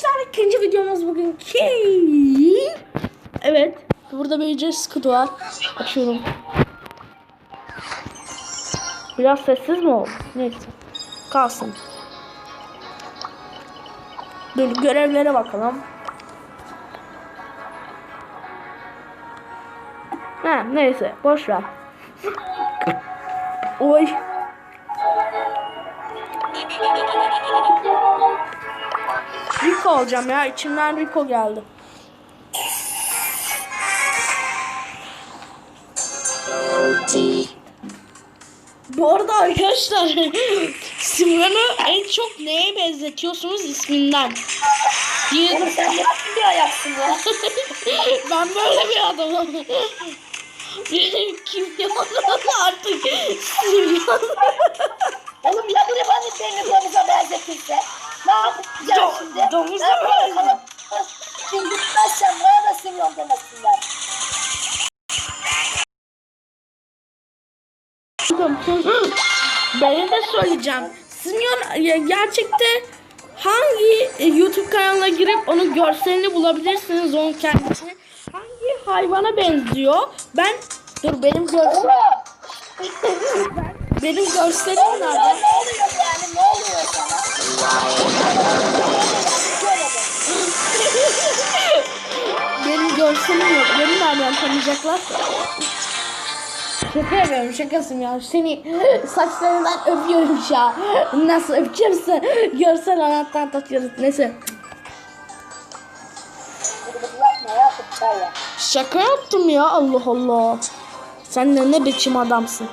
arkadaşlar ikinci videomuz bugün Evet. Burada Jess kutu var. Açıyorum. Biraz sessiz mi oldu? Neyse. Kalsın. Dur görevlere bakalım. Ha neyse boş. Oy. Rico olacağım ya. İçimden Rico geldi. Bu arada arkadaşlar Simran'ı en çok neye benzetiyorsunuz isminden? Diye Oğlum sen bir ayaksın ya? ben böyle bir adamım. Benim kimyonum artık Simran. Oğlum ya buraya ben de seni domuza benzetirse? Ne yapacağım Do- şimdi? Ben böyle benziyor. kalıp- Şimdi gitmezsem bana da Simyon demesinler. Ben de söyleyeceğim. Simyon ya gerçekte hangi e, YouTube kanalına girip onun görselini bulabilirsiniz onun kendisini. Hangi hayvana benziyor? Ben dur benim görsel Oğlum! benim görselim nerede? ne oluyor yani? Ne oluyor? Benim görselim yok. Beni nereden tanıyacaklar? Şaka yapıyorum şakasım ya. Seni saçlarından öpüyorum ya. Nasıl öpeceğimse görsel anahtar takıyoruz. Neyse. Şaka yaptım ya Allah Allah. Sen de ne biçim adamsın.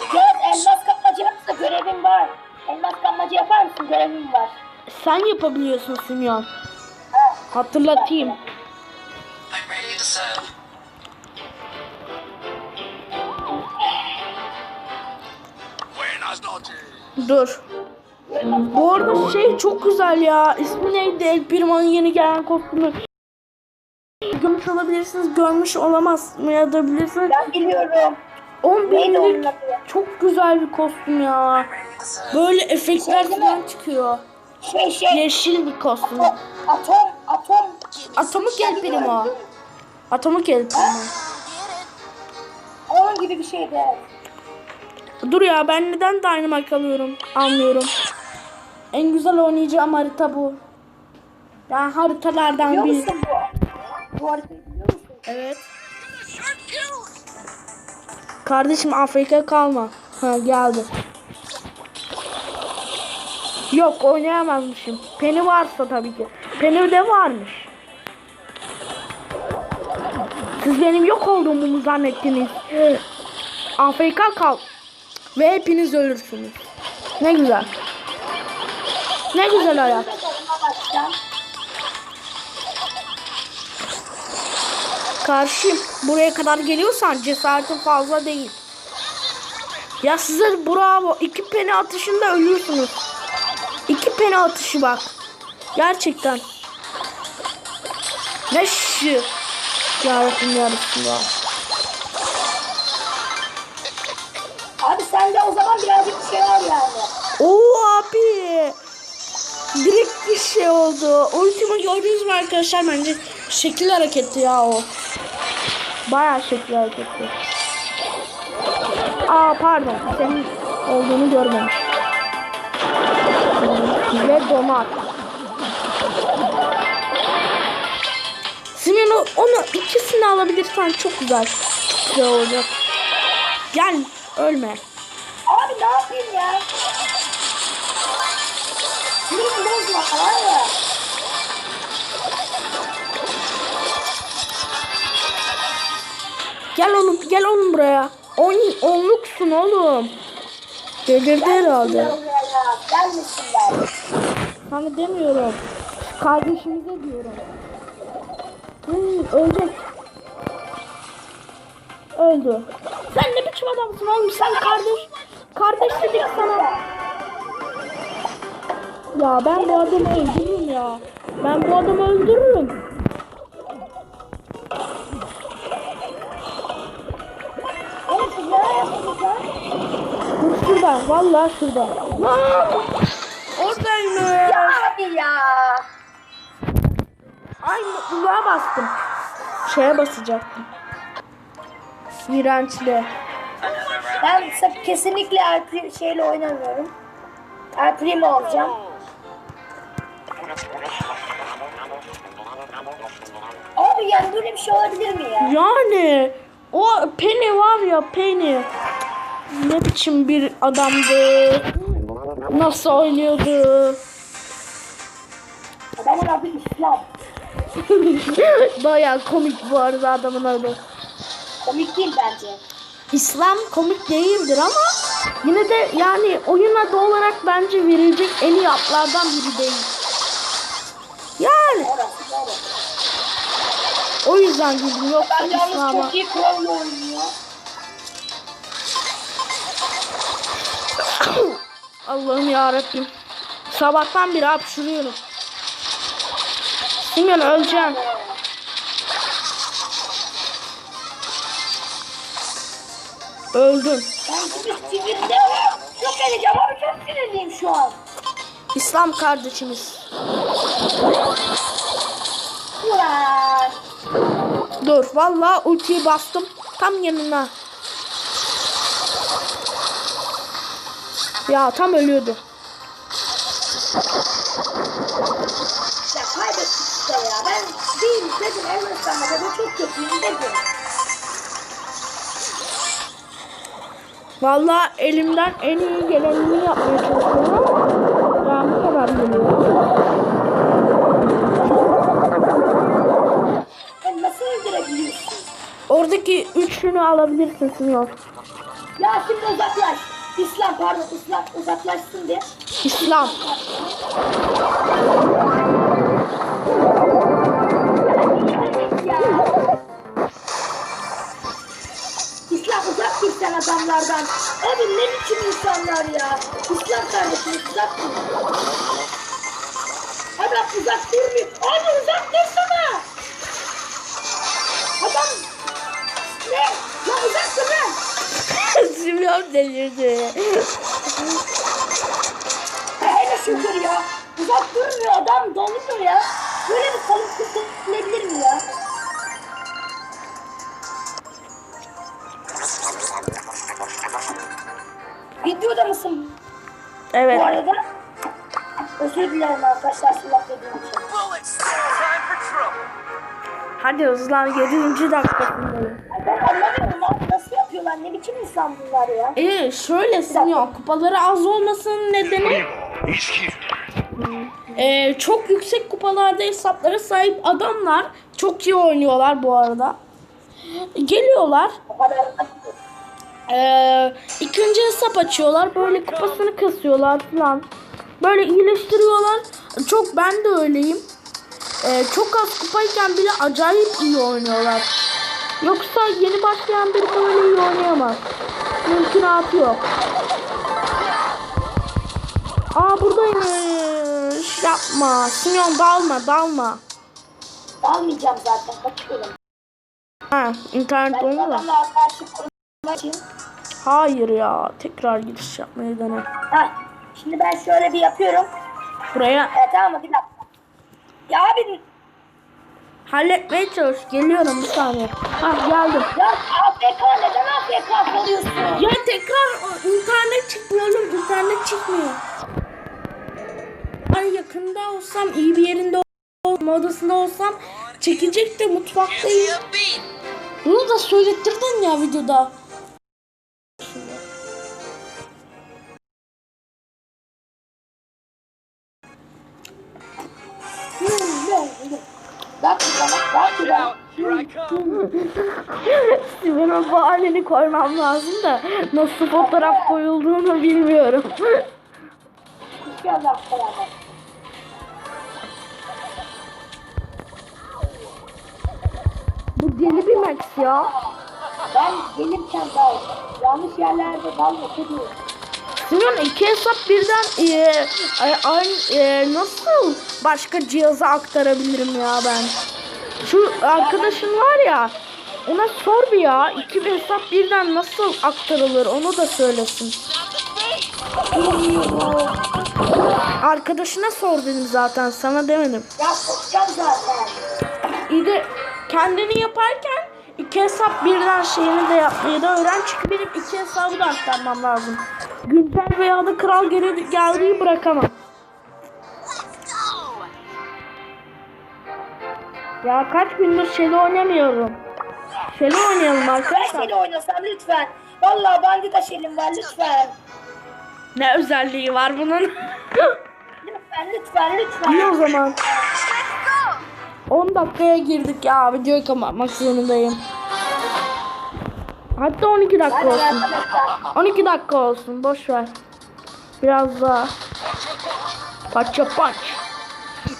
Mountains. elmas kapmacı yapsa görevim var. Elmas kapmacı yapar mısın? Görevim var. Sen yapabiliyorsun Simyon. Ha. Hatırlatayım. Dur. Bu arada şey çok güzel ya. İsmi neydi? El Primo'nun yeni gelen kostümü. Görmüş olabilirsiniz, görmüş olamaz mı ya da bilirsiniz. Ben biliyorum. 10 Neydi onun binlik çok güzel bir kostüm ya. Böyle efektler Şey falan çıkıyor. Şey şey. Yeşil bir kostüm. Atom. Atom. Atom. Atomik El Primo. Atomik El Primo. Onun gibi bir şeydi. evet. Dur ya ben neden Dynamite alıyorum? Almıyorum. En güzel oynayacağım harita bu. Ben haritalardan Biliyor bir. musun bu? Bu haritayı biliyor musun? Evet. Kardeşim Afrika kalma. Ha geldi. Yok oynayamazmışım. Penny varsa tabii ki. Penny de varmış. Siz benim yok olduğumu mu zannettiniz? Afrika kal. Ve hepiniz ölürsünüz. Ne güzel. Ne güzel hayat. Karşıyım. Buraya kadar geliyorsan cesaretin fazla değil. Ya size bravo. İki peni atışında ölüyorsunuz. İki peni atışı bak. Gerçekten. Ne şu. Yarabbim yarabbim ya. Abi sende o zaman birazcık bir şey var yani. Oo abi. Direkt bir şey oldu. Ultimi gördünüz mü arkadaşlar? Bence şekil hareketi ya o. Bayağı şekil hareketi. Aa pardon. Senin olduğunu görmemiş. Ve donar. Simen onu ikisini alabilirsen çok güzel. Çok güzel olacak. Gel ölme. Abi ne yapayım ya? Bozma tamam mı? Gel oğlum buraya. On, onluksun oğlum. Delirdi herhalde. Sana demiyorum. Kardeşimize diyorum. Hmm, ölecek. Öldü. Sen ne biçim adamsın oğlum sen kardeş. Kardeş dedik sana. Ya ben bu adamı öldürürüm ya. Ben bu adamı öldürürüm. Oğlum siz neler yapıyorsunuz lan? Hırsız şurada. Vallahi şurada. Lan! Oradaymış. Ya abi ya. Ay mutluluğa bastım. Şeye basacaktım. İğrençli. Ben kesinlikle El Pri- şeyle oynamıyorum. El Primo olacağım. Abi yani böyle bir şey olabilir mi ya? Yani o Penny var ya Penny. Ne biçim bir adamdı. Nasıl oynuyordu. Adamın adı İslam. Baya komik bu arada adamın adı. Komik değil bence. İslam komik değildir ama yine de yani oyun adı olarak bence verilecek en iyi atlardan biri değil. Yani o yüzden güldüm yalnız İslam'a. çok iyi oynuyor. Allah'ım ya Rabbim. Sabahtan beri hapşırıyorum. Simeon öleceğim. Öldüm. Ben gibi sinirde Çok edeceğim abi çok sinirliyim şu an. İslam kardeşimiz. Ulan. Dur vallahi ultiyi bastım. Tam yanına. Ya tam ölüyordu. Ya kaybettik işte ya. Ben değil dedim Elmastan'da da çok kötüyüm dedim. Vallahi elimden en iyi gelenini yapmaya çalışıyorum ama ya bu kadar geliyor. Sen nasıl öldürebiliyorsun? Oradaki üçünü alabilirsin Simeon. Ya şimdi uzaklaş. İslam pardon İslam uzaklaşsın diye. İslam. İslam uzak dur sen adamlardan. Abi ne biçim insanlar ya. İslam kardeşim uzak dur. Adam uzak durmuyor. Abi uzak dursana. Adam ne? Ya uzak dur lan. Simeon delirdi. Hele şükür ya. Uzak durmuyor adam donuyor ya. Böyle bir kalın kurtulabilir mi ya? Videoda mısın Evet. bu arada? Özür dilerim arkadaşlar sulak dediğim için. Hadi hızlan 7. dakikasındayım. Ben anlamıyorum abi nasıl yapıyorlar ne biçim insan bunlar ya? Ee, şöyle Simeon kupaları az olmasının nedeni He's here. e, çok yüksek kupalarda hesaplara sahip adamlar çok iyi oynuyorlar bu arada. Geliyorlar Ee, ikinci hesap açıyorlar. Böyle kupasını kasıyorlar falan. Böyle iyileştiriyorlar. Çok ben de öyleyim. Ee, çok az kupayken bile acayip iyi oynuyorlar. Yoksa yeni başlayan biri böyle iyi oynayamaz. Mümkünatı yok. Aa buradaymış. Yapma. Simeon dalma dalma. almayacağım zaten bakıyorum. Ha internet olma da. Hayır ya. Tekrar giriş yapmayı dene. Heh, şimdi ben şöyle bir yapıyorum. Buraya Evet tamam? Bir dakika. Ya abi Halletmeye çalış. Geliyorum bir saniye. Ha geldim. ya AFK neden AFK kalıyorsun? Ya tekrar internet çıkmıyor oğlum. internet çıkmıyor. Ben yakında olsam, iyi bir yerinde olsam, odasında olsam çekecek de mutfaktayım. Bunu da söylettirdin ya videoda. Benim bu halini koymam lazım da nasıl fotoğraf koyulduğunu bilmiyorum. Bu deli bir Max ya. Ben gelirken yanlış yerlerde dalga ediyorum. Sinan iki hesap birden e, e, aynı e, nasıl başka cihaza aktarabilirim ya ben? Şu arkadaşın var ya ona sor bir ya iki hesap birden nasıl aktarılır onu da söylesin. Arkadaşına sor dedim zaten sana demedim. Ya soracağım zaten. İyi de kendini yaparken iki hesap birden şeyini de yapmayı da öğren. Çünkü benim iki hesabı da aktarmam lazım. Güncel veya da kral geri geldiği bırakamam. Ya kaç gündür şeyle oynamıyorum. Şeyle oynayalım Ben arkadaşlar. seni oynasam lütfen. Vallahi bandita şeyim var lütfen. Ne özelliği var bunun? Lütfen lütfen lütfen. İyi o zaman. 10 dakikaya girdik ya videoyu kapatmak zorundayım. Hatta 12 dakika olsun. arkadaşlar. 12 dakika olsun boş ver. Biraz daha. Paça punch.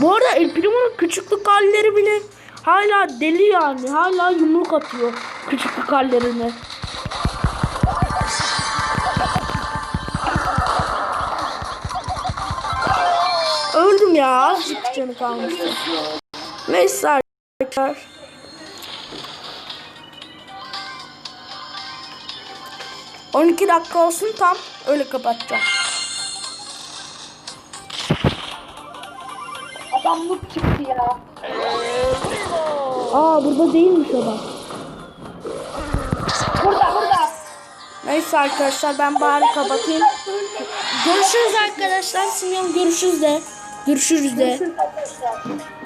Bu arada El Primo'nun küçüklük halleri bile hala deli yani. Hala yumruk atıyor küçüklük hallerini. Öldüm ya. Azıcık canı kalmıştı. Neyse arkadaşlar. On iki dakika olsun tam öyle kapatacağım. Adam noob çıktı ya. Aa burada değilmiş adam. Burada burada. Neyse arkadaşlar ben bari kapatayım. Görüşürüz arkadaşlar. Simyon görüşürüz de. Görüşürüz de. Görüşürüz arkadaşlar.